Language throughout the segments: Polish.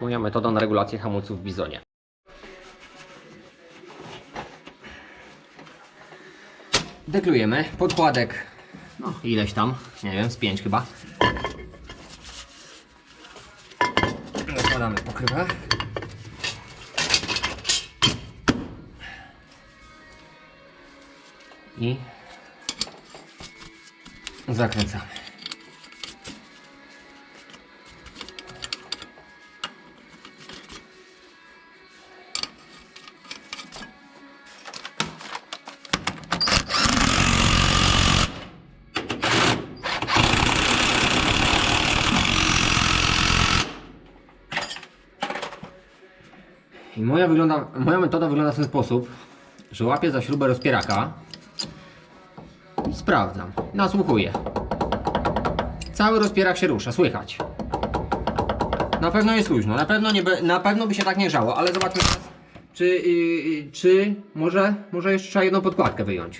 Moja metoda na regulację hamulców w Bizonie. Deklujemy podkładek, no ileś tam, nie wiem, z 5 chyba. Zakładamy pokrywę. I zakręcamy. I moja, wygląda, moja metoda wygląda w ten sposób, że łapię za śrubę rozpieraka i sprawdzam, nasłuchuję. Cały rozpierak się rusza, słychać. Na pewno jest luźno, na pewno, nie na pewno by się tak nie grzało, ale zobaczmy teraz, czy, yy, czy może, może jeszcze trzeba jedną podkładkę wyjąć.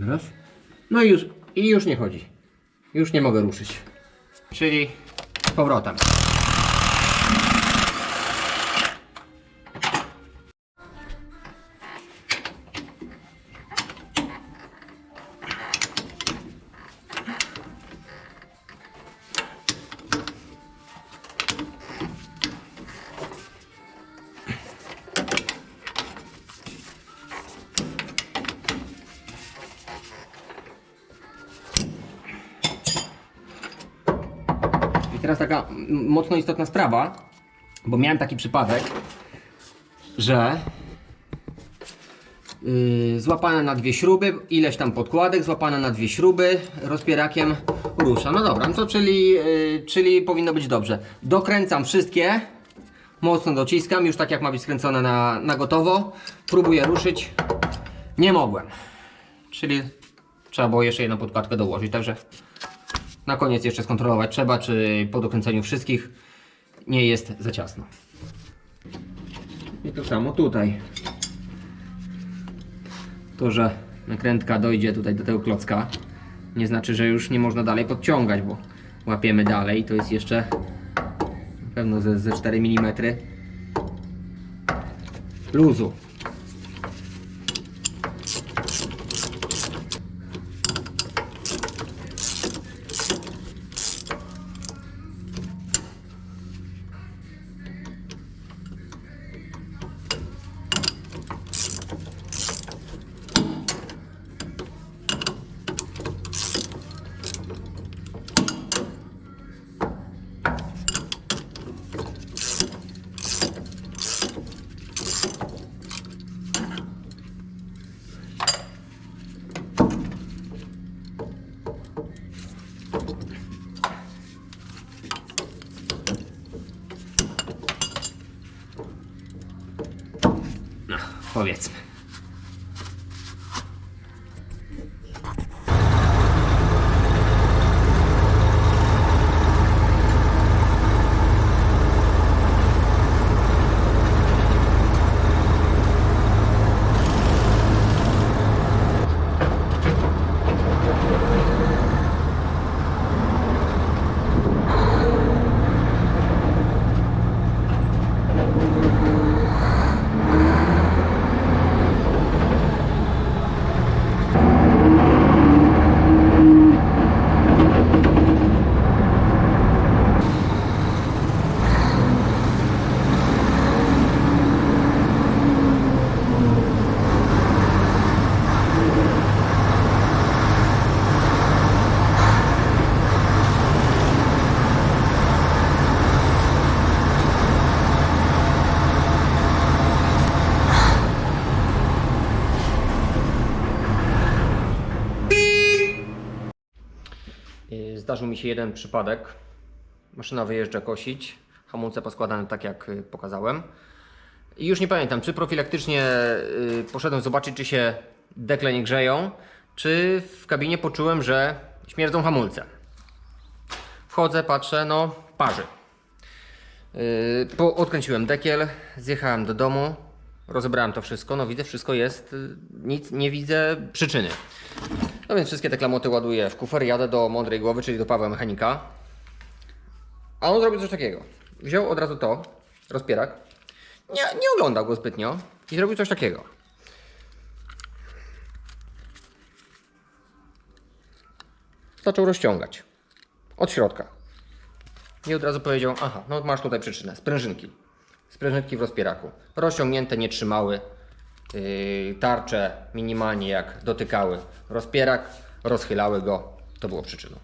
Teraz. No i już, i już nie chodzi. Już nie mogę ruszyć. Czyli z powrotem. I teraz taka mocno istotna sprawa, bo miałem taki przypadek, że yy, złapane na dwie śruby, ileś tam podkładek, złapane na dwie śruby, rozpierakiem rusza. No dobra, no to czyli, yy, czyli powinno być dobrze. Dokręcam wszystkie, mocno dociskam, już tak jak ma być skręcone na, na gotowo. Próbuję ruszyć, nie mogłem. Czyli trzeba było jeszcze jedną podkładkę dołożyć, także na koniec jeszcze skontrolować trzeba, czy po dokręceniu wszystkich nie jest za ciasno. I to samo tutaj. To, że nakrętka dojdzie tutaj do tego klocka, nie znaczy, że już nie można dalej podciągać, bo łapiemy dalej. To jest jeszcze na pewno ze, ze 4 mm luzu. No, powiedzmy. Zdarzył mi się jeden przypadek. Maszyna wyjeżdża kosić, hamulce poskładane tak jak y, pokazałem. I już nie pamiętam, czy profilaktycznie y, poszedłem zobaczyć, czy się dekle nie grzeją, czy w kabinie poczułem, że śmierdzą hamulce. Wchodzę, patrzę, no parzy. Yy, po, odkręciłem dekiel, zjechałem do domu, rozebrałem to wszystko, no widzę, wszystko jest, y, nic, nie widzę przyczyny. No więc wszystkie te klamoty ładuję w kufer, jadę do mądrej głowy, czyli do Pawła Mechanika. A on zrobił coś takiego. Wziął od razu to, rozpierak, nie, nie oglądał go zbytnio i zrobił coś takiego. Zaczął rozciągać od środka. I od razu powiedział, aha, no masz tutaj przyczynę, sprężynki. Sprężynki w rozpieraku. Rozciągnięte, nie trzymały. Yy, tarcze minimalnie jak dotykały rozpierak, rozchylały go. To było przyczyną.